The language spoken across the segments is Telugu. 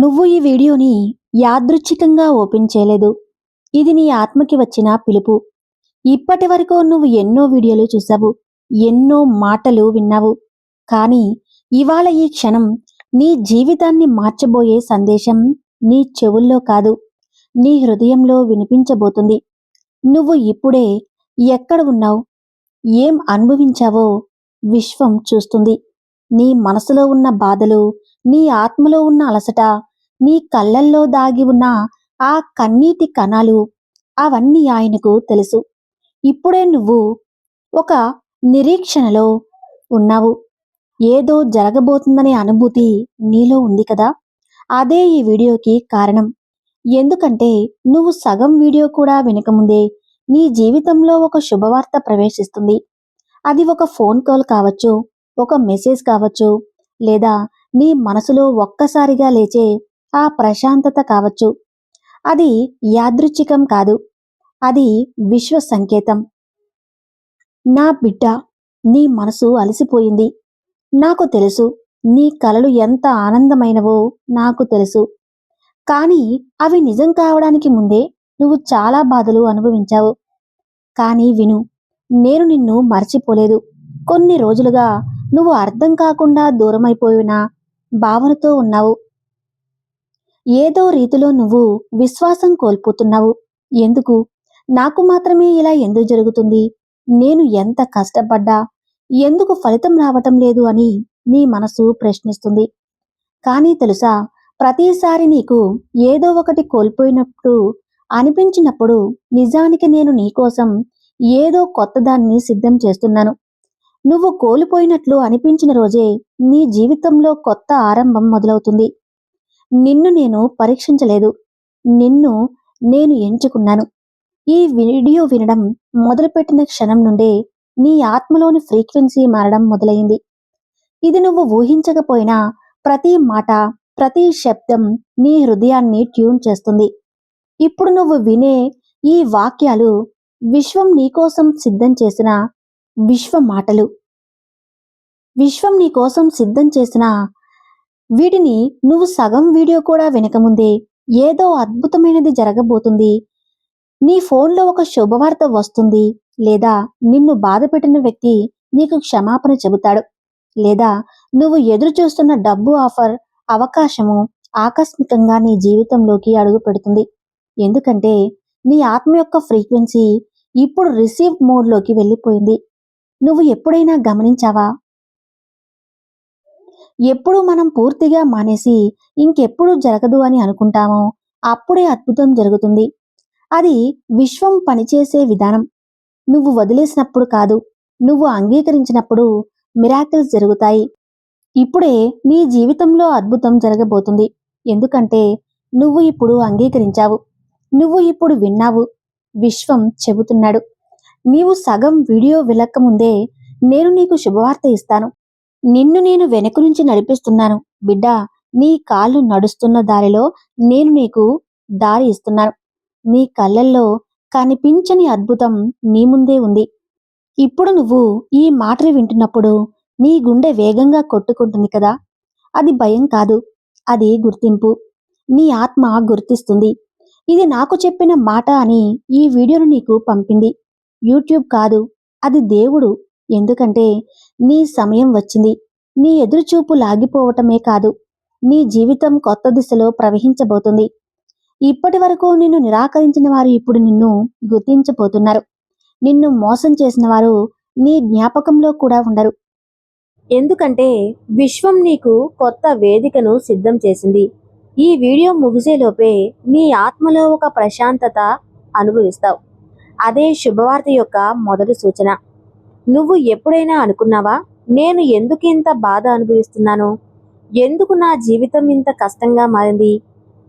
నువ్వు ఈ వీడియోని యాదృచ్ఛికంగా ఓపెన్ చేయలేదు. ఇది నీ ఆత్మకి వచ్చిన పిలుపు. ఇప్పటి వరకు నువ్వు ఎన్నో వీడియోలు చూసావు ఎన్నో మాటలు విన్నావు. కానీ ఇవాళ ఈ క్షణం నీ జీవితాన్ని మార్చబోయే సందేశం నీ చెవుల్లో కాదు నీ హృదయంలో వినిపించబోతుంది. నువ్వు ఇప్పుడే ఎక్కడ ఉన్నావు ఏం అనుభవించావో విశ్వం చూస్తుంది. నీ మనసులో ఉన్న బాధలు నీ ఆత్మలో ఉన్న అలసట నీ కళ్ళల్లో దాగి ఉన్న ఆ కన్నీటి కణాలు అవన్నీ ఆయనకు తెలుసు. ఇప్పుడే నువ్వు ఒక నిరీక్షణలో ఉన్నావు. ఏదో జరగబోతుందనే అనుభూతి నీలో ఉంది కదా? అదే ఈ వీడియోకి కారణం. ఎందుకంటే నువ్వు సగం వీడియో కూడా వినకముందే నీ జీవితంలో ఒక శుభవార్త ప్రవేశిస్తుంది. అది ఒక ఫోన్ కాల్ కావచ్చు ఒక మెసేజ్ కావచ్చు లేదా నీ మనసులో ఒక్కసారిగా లేచే ఆ ప్రశాంతత కావచ్చు. అది యాదృచ్ఛికం కాదు. అది విశ్వ సంకేతం. నా బిడ్డ నీ మనసు అలసిపోయింది. నాకు తెలుసు నీ కలలు ఎంత ఆనందమైనవో నాకు తెలుసు. కానీ అవి నిజం కావడానికి ముందే నువ్వు చాలా బాధలు అనుభవించావు. కానీ విను నేను నిన్ను మర్చిపోలేదు. కొన్ని రోజులుగా నువ్వు అర్థం కాకుండా దూరమైపోయినా భావనతో ఉన్నావు. ఏదో రీతిలో నువ్వు విశ్వాసం కోల్పోతున్నావు. ఎందుకు? నాకు మాత్రమే ఇలా ఎందుకు జరుగుతుంది? నేను ఎంత కష్టపడ్డా? ఎందుకు ఫలితం రావటం లేదు అని నీ మనసు ప్రశ్నిస్తుంది. కానీ తెలుసా ప్రతిసారి నీకు ఏదో ఒకటి కోల్పోయినప్పుడు అనిపించినప్పుడు నిజానికి నేను నీకోసం ఏదో కొత్తదాన్ని సిద్ధం చేస్తున్నాను. నువ్వు కోల్పోయినట్లు అనిపించిన రోజే నీ జీవితంలో కొత్త ఆరంభం మొదలవుతుంది. నిన్ను నేను పరీక్షించలేదు. నిన్ను నేను ఎంచుకున్నాను. ఈ వీడియో వినడం మొదలుపెట్టిన క్షణం నుండే నీ ఆత్మలోని ఫ్రీక్వెన్సీ మారడం మొదలైంది. ఇది నువ్వు ఊహించకపోయినా ప్రతి మాట ప్రతి శబ్దం నీ హృదయాన్ని ట్యూన్ చేస్తుంది. ఇప్పుడు నువ్వు వినే ఈ వాక్యాలు విశ్వం నీకోసం సిద్ధం చేసిన విశ్వ మాటలు. విశ్వం నీ కోసం సిద్ధం చేసిన వీటిని నువ్వు సగం వీడియో కూడా వినకముందే ఏదో అద్భుతమైనది జరగబోతుంది. నీ ఫోన్లో ఒక శుభవార్త వస్తుంది లేదా నిన్ను బాధపెట్టిన వ్యక్తి నీకు క్షమాపణ చెబుతాడు లేదా నువ్వు ఎదురు చూస్తున్న డబ్బు ఆఫర్ అవకాశము ఆకస్మికంగా నీ జీవితంలోకి అడుగు పెడుతుంది. ఎందుకంటే నీ ఆత్మ యొక్క ఫ్రీక్వెన్సీ ఇప్పుడు రిసీవ్ మోడ్లోకి వెళ్ళిపోయింది. నువ్వు ఎప్పుడైనా గమనించావా? ఎప్పుడు మనం పూర్తిగా మానేసి ఇంకెప్పుడు జరగదు అని అనుకుంటామో అప్పుడే అద్భుతం జరుగుతుంది. అది విశ్వం పనిచేసే విధానం. నువ్వు వదిలేసినప్పుడు కాదు నువ్వు అంగీకరించినప్పుడు మిరాకిల్స్ జరుగుతాయి. ఇప్పుడే నీ జీవితంలో అద్భుతం జరగబోతుంది. ఎందుకంటే నువ్వు ఇప్పుడు అంగీకరించావు. నువ్వు ఇప్పుడు విన్నావు. విశ్వం చెబుతున్నాడు. నీవు సగం వీడియో వెళ్ళకముందే నేను నీకు శుభవార్త ఇస్తాను. నిన్ను నేను వెనుక నుంచి నడిపిస్తున్నాను. బిడ్డ నీ కాళ్ళు నడుస్తున్న దారిలో నేను నీకు దారి ఇస్తున్నాను. నీ కళ్ళల్లో కనిపించని అద్భుతం నీ ముందే ఉంది. ఇప్పుడు నువ్వు ఈ మాటలు వింటున్నప్పుడు నీ గుండె వేగంగా కొట్టుకుంటుంది కదా? అది భయం కాదు అది గుర్తింపు. నీ ఆత్మ గుర్తిస్తుంది. ఇది నాకు చెప్పిన మాట అని ఈ వీడియోను నీకు పంపింది. యూట్యూబ్ కాదు అది దేవుడు ఎందుకంటే నీ సమయం వచ్చింది. నీ ఎదురుచూపు లాగిపోవటమే కాదు నీ జీవితం కొత్త దిశలో ప్రవహించబోతుంది. ఇప్పటి వరకు నిన్ను నిరాకరించిన వారు ఇప్పుడు నిన్ను గుర్తించబోతున్నారు. నిన్ను మోసం చేసిన వారు నీ జ్ఞాపకంలో కూడా ఉండరు. ఎందుకంటే విశ్వం నీకు కొత్త వేదికను సిద్ధం చేసింది. ఈ వీడియో ముగిసేలోపే నీ ఆత్మలో ఒక ప్రశాంతత అనుభవిస్తావు. అదే శుభవార్త యొక్క మొదటి సూచన. నువ్వు ఎప్పుడైనా అనుకున్నావా నేను ఎందుకు ఇంత బాధ అనుభవిస్తున్నాను? ఎందుకు నా జీవితం ఇంత కష్టంగా మారింది?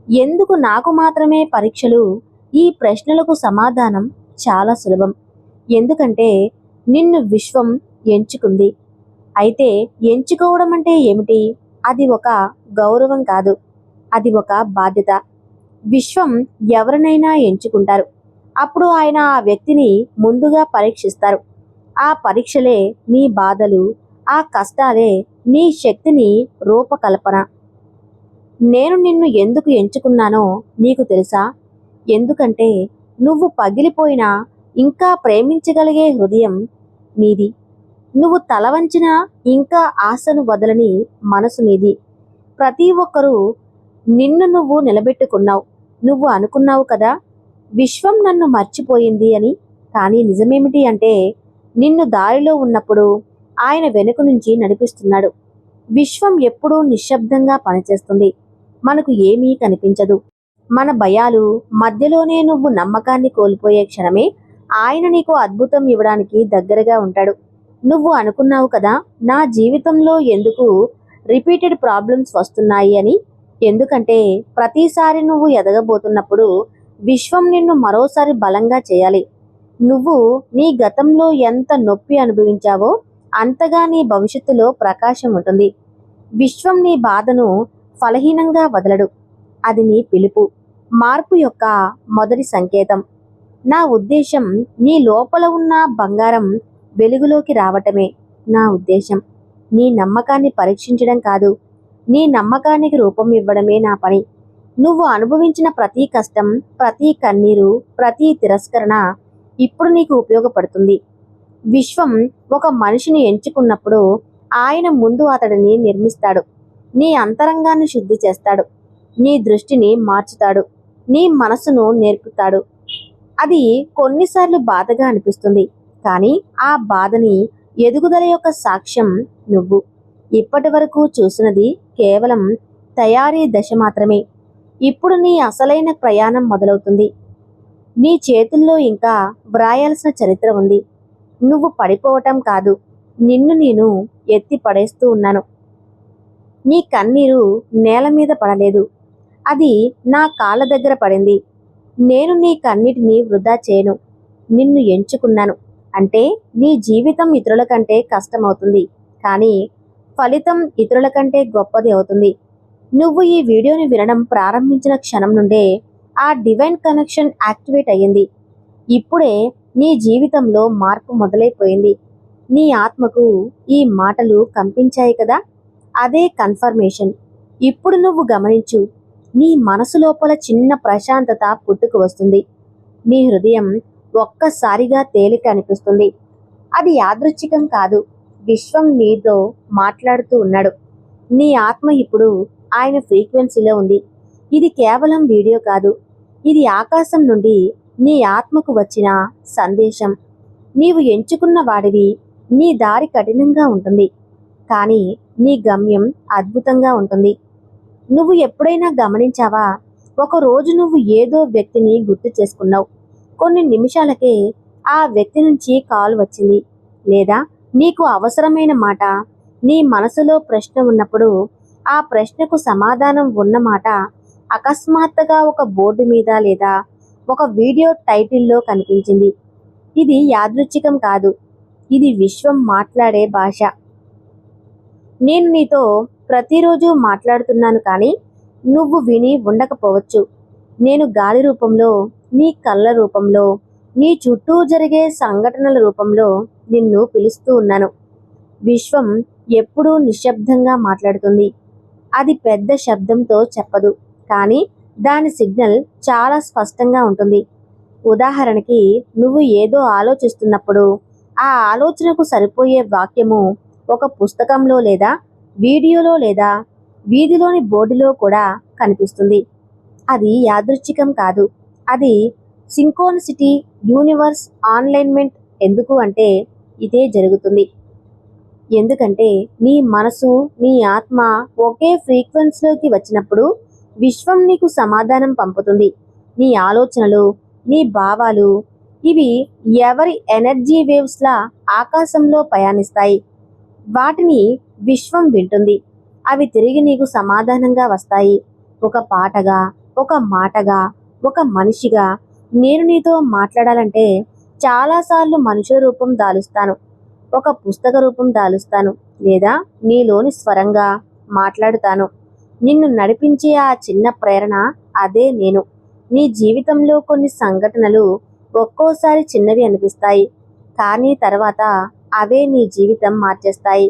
ఎందుకు నాకు మాత్రమే పరీక్షలు? ఈ ప్రశ్నలకు సమాధానం చాలా సులభం. ఎందుకంటే నిన్ను విశ్వం ఎంచుకుంది. అయితే ఎంచుకోవడం అంటే ఏమిటి? అది ఒక గౌరవం కాదు. అది ఒక బాధ్యత. విశ్వం ఎవరినైనా ఎంచుకుంటారు. అప్పుడు ఆయన ఆ వ్యక్తిని ముందుగా పరీక్షిస్తారు. ఆ పరీక్షలే నీ బాధలు ఆ కష్టాలే నీ శక్తిని రూపకల్పన. నేను నిన్ను ఎందుకు ఎంచుకున్నానో నీకు తెలుసా? ఎందుకంటే నువ్వు పగిలిపోయిన ఇంకా ప్రేమించగలిగే హృదయం నీది. నువ్వు తలవంచిన ఇంకా ఆశను వదలని మనసు నీది. ప్రతి ఒక్కరూ నిన్ను నువ్వు నిలబెట్టుకున్నావు. నువ్వు అనుకున్నావు కదా విశ్వం నన్ను మర్చిపోయింది అని. కానీ నిజమేమిటి అంటే నిన్ను దారిలో ఉన్నప్పుడు ఆయన వెనుక నుంచి నడిపిస్తున్నాడు. విశ్వం ఎప్పుడూ నిశ్శబ్దంగా పనిచేస్తుంది. మనకు ఏమీ కనిపించదు. మన భయాలు మధ్యలోనే నువ్వు నమ్మకాన్ని కోల్పోయే క్షణమే ఆయన నీకు అద్భుతం ఇవ్వడానికి దగ్గరగా ఉంటాడు. నువ్వు అనుకున్నావు కదా నా జీవితంలో ఎందుకు రిపీటెడ్ ప్రాబ్లమ్స్ వస్తున్నాయి అని? ఎందుకంటే ప్రతిసారి నువ్వు ఎదగబోతున్నప్పుడు విశ్వం నిన్ను మరోసారి బలంగా చేయాలి. నువ్వు నీ గతంలో ఎంత నొప్పి అనుభవించావో అంతగా నీ భవిష్యత్తులో ప్రకాశం ఉంటుంది. విశ్వం నీ బాధను ఫలహీనంగా వదలడు. అది నీ పిలుపు. మార్పు యొక్క మొదటి సంకేతం. నా ఉద్దేశం నీ లోపల ఉన్న బంగారం వెలుగులోకి రావటమే నా ఉద్దేశం. నీ నమ్మకాన్ని పరీక్షించడం కాదు. నీ నమ్మకానికి రూపం ఇవ్వడమే నా పని. నువ్వు అనుభవించిన ప్రతి కష్టం ప్రతి కన్నీరు ప్రతి తిరస్కరణ ఇప్పుడు నీకు ఉపయోగపడుతుంది. విశ్వం ఒక మనిషిని ఎంచుకున్నప్పుడు ఆయన ముందు అతడిని నిర్మిస్తాడు. నీ అంతరంగాన్ని శుద్ధి చేస్తాడు. నీ దృష్టిని మార్చుతాడు. నీ మనసును నేర్పుతాడు. అది కొన్నిసార్లు బాధగా అనిపిస్తుంది. కానీ ఆ బాధని ఎదుగుదల యొక్క సాక్ష్యం నువ్వు. ఇప్పటి వరకు చూసినది కేవలం తయారీ దశ మాత్రమే. ఇప్పుడు నీ అసలైన ప్రయాణం మొదలవుతుంది. నీ చేతుల్లో ఇంకా వ్రాయాల్సిన చరిత్ర ఉంది. నువ్వు పడిపోవటం కాదు. నిన్ను నేను ఎత్తి పడేస్తూ ఉన్నాను. నీ కన్నీరు నేల మీద పడలేదు. అది నా కాళ్ళ దగ్గర పడింది. నేను నీ కన్నిటిని వృధా చేయను. నిన్ను ఎంచుకున్నాను. అంటే నీ జీవితం ఇతరుల కంటే కష్టమవుతుంది. కానీ ఫలితం ఇతరుల కంటే గొప్పది అవుతుంది. నువ్వు ఈ వీడియోని వినడం ప్రారంభించిన క్షణం నుండే ఆ డివైన్ కనెక్షన్ యాక్టివేట్ అయ్యింది. ఇప్పుడే నీ జీవితంలో మార్పు మొదలైపోయింది. నీ ఆత్మకు ఈ మాటలు కంపించాయి కదా? అదే కన్ఫర్మేషన్ ఇప్పుడు నువ్వు గమనించు నీ మనసు లోపల చిన్న ప్రశాంతత పుట్టుకు వస్తుంది. నీ హృదయం ఒక్కసారిగా తేలిక అనిపిస్తుంది. అది యాదృచ్ఛికం కాదు విశ్వం నీతో మాట్లాడుతూ ఉన్నాడు. నీ ఆత్మ ఇప్పుడు ఆయన ఫ్రీక్వెన్సీలో ఉంది. ఇది కేవలం వీడియో కాదు ఇది ఆకాశం నుండి నీ ఆత్మకు వచ్చిన సందేశం. నీవు ఎంచుకున్న వాడివి నీ దారి కఠినంగా ఉంటుంది కానీ నీ గమ్యం అద్భుతంగా ఉంటుంది. నువ్వు ఎప్పుడైనా గమనించావా? ఒక రోజు నువ్వు ఏదో వ్యక్తిని గుర్తు చేసుకున్నావు. కొన్ని నిమిషాలకే ఆ వ్యక్తి నుంచి కాల్ వచ్చింది. లేదా నీకు అవసరమైన మాట నీ మనసులో ప్రశ్న ఉన్నప్పుడు ఆ ప్రశ్నకు సమాధానం ఉన్న మాట అకస్మాత్తుగా ఒక బోర్డు మీద లేదా ఒక వీడియో టైటిల్లో కనిపించింది. ఇది యాదృచ్ఛికం కాదు. ఇది విశ్వం మాట్లాడే భాష. నేను నీతో ప్రతిరోజు మాట్లాడుతున్నాను కానీ నువ్వు విని ఉండకపోవచ్చు. నేను గాలి రూపంలో నీ కళ్ళ రూపంలో నీ చుట్టూ జరిగే సంఘటనల రూపంలో నిన్ను పిలుస్తూ ఉన్నాను. విశ్వం ఎప్పుడూ నిశ్శబ్దంగా మాట్లాడుతుంది. అది పెద్ద శబ్దంతో చెప్పదు. కానీ దాని సిగ్నల్ చాలా స్పష్టంగా ఉంటుంది. ఉదాహరణకి నువ్వు ఏదో ఆలోచిస్తున్నప్పుడు ఆ ఆలోచనకు సరిపోయే వాక్యము ఒక పుస్తకంలో లేదా వీడియోలో లేదా వీధిలోని బోర్డులో కూడా కనిపిస్తుంది. అది యాదృచ్ఛికం కాదు. అది సింకోనిసిటీ యూనివర్స్ ఆన్లైన్మెంట్ ఎందుకు అంటే ఇదే జరుగుతుంది. ఎందుకంటే నీ మనసు నీ ఆత్మ ఒకే ఫ్రీక్వెన్సీలోకి వచ్చినప్పుడు విశ్వం నీకు సమాధానం పంపుతుంది. నీ ఆలోచనలు నీ భావాలు ఇవి ఎవరి ఎనర్జీ వేవ్స్లా ఆకాశంలో ప్రయాణిస్తాయి. వాటిని విశ్వం వింటుంది. అవి తిరిగి నీకు సమాధానంగా వస్తాయి. ఒక పాటగా ఒక మాటగా ఒక మనిషిగా నేను నీతో మాట్లాడాలంటే చాలాసార్లు మనుషుల రూపం దాలుస్తాను. ఒక పుస్తక రూపం దాలుస్తాను. లేదా నీలోని స్వరంగా మాట్లాడుతాను. నిన్ను నడిపించే ఆ చిన్న ప్రేరణ అదే నేను. నీ జీవితంలో కొన్ని సంఘటనలు ఒక్కోసారి చిన్నవి అనిపిస్తాయి కానీ తర్వాత అవే నీ జీవితం మార్చేస్తాయి.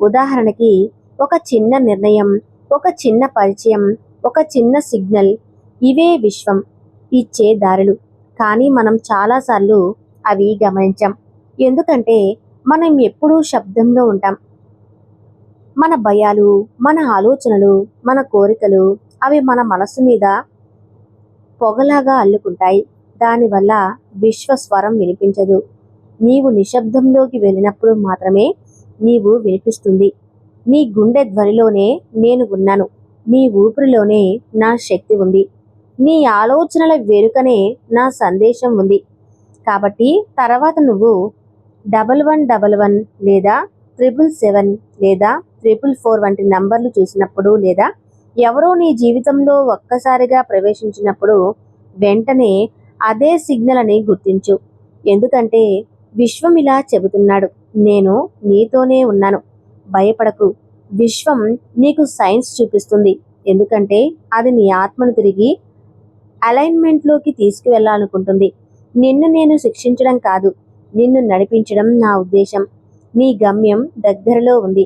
ఉదాహరణకి ఒక చిన్న నిర్ణయం ఒక చిన్న పరిచయం ఒక చిన్న సిగ్నల్ ఇవే విశ్వం ఇచ్చే దారులు. కానీ మనం చాలాసార్లు అవి గమనించాం. ఎందుకంటే మనం ఎప్పుడూ శబ్దంలో ఉంటాం. మన భయాలు మన ఆలోచనలు మన కోరికలు అవి మన మనసు మీద పొగలాగా అల్లుకుంటాయి. దానివల్ల విశ్వస్వరం వినిపించదు. నీవు నిశ్శబ్దంలోకి వెళ్ళినప్పుడు మాత్రమే నీవు వినిపిస్తుంది. నీ గుండె ధ్వనిలోనే నేను ఉన్నాను. నీ ఊపిరిలోనే నా శక్తి ఉంది. నీ ఆలోచనల వెనుకనే నా సందేశం ఉంది. కాబట్టి తర్వాత నువ్వు డబల్ వన్ డబల్ వన్ లేదా ట్రిపుల్ సెవెన్ లేదా ట్రిపుల్ ఫోర్ వంటి నంబర్లు చూసినప్పుడు లేదా ఎవరో నీ జీవితంలో ఒక్కసారిగా ప్రవేశించినప్పుడు వెంటనే అదే సిగ్నల్ అని గుర్తించు. ఎందుకంటే విశ్వం ఇలా చెబుతున్నాడు నేను నీతోనే ఉన్నాను. భయపడకు విశ్వం నీకు సైన్స్ చూపిస్తుంది. ఎందుకంటే అది నీ ఆత్మను తిరిగి అలైన్మెంట్లోకి తీసుకువెళ్ళాలనుకుంటుంది. నిన్ను నేను శిక్షించడం కాదు నిన్ను నడిపించడం నా ఉద్దేశం. నీ గమ్యం దగ్గరలో ఉంది.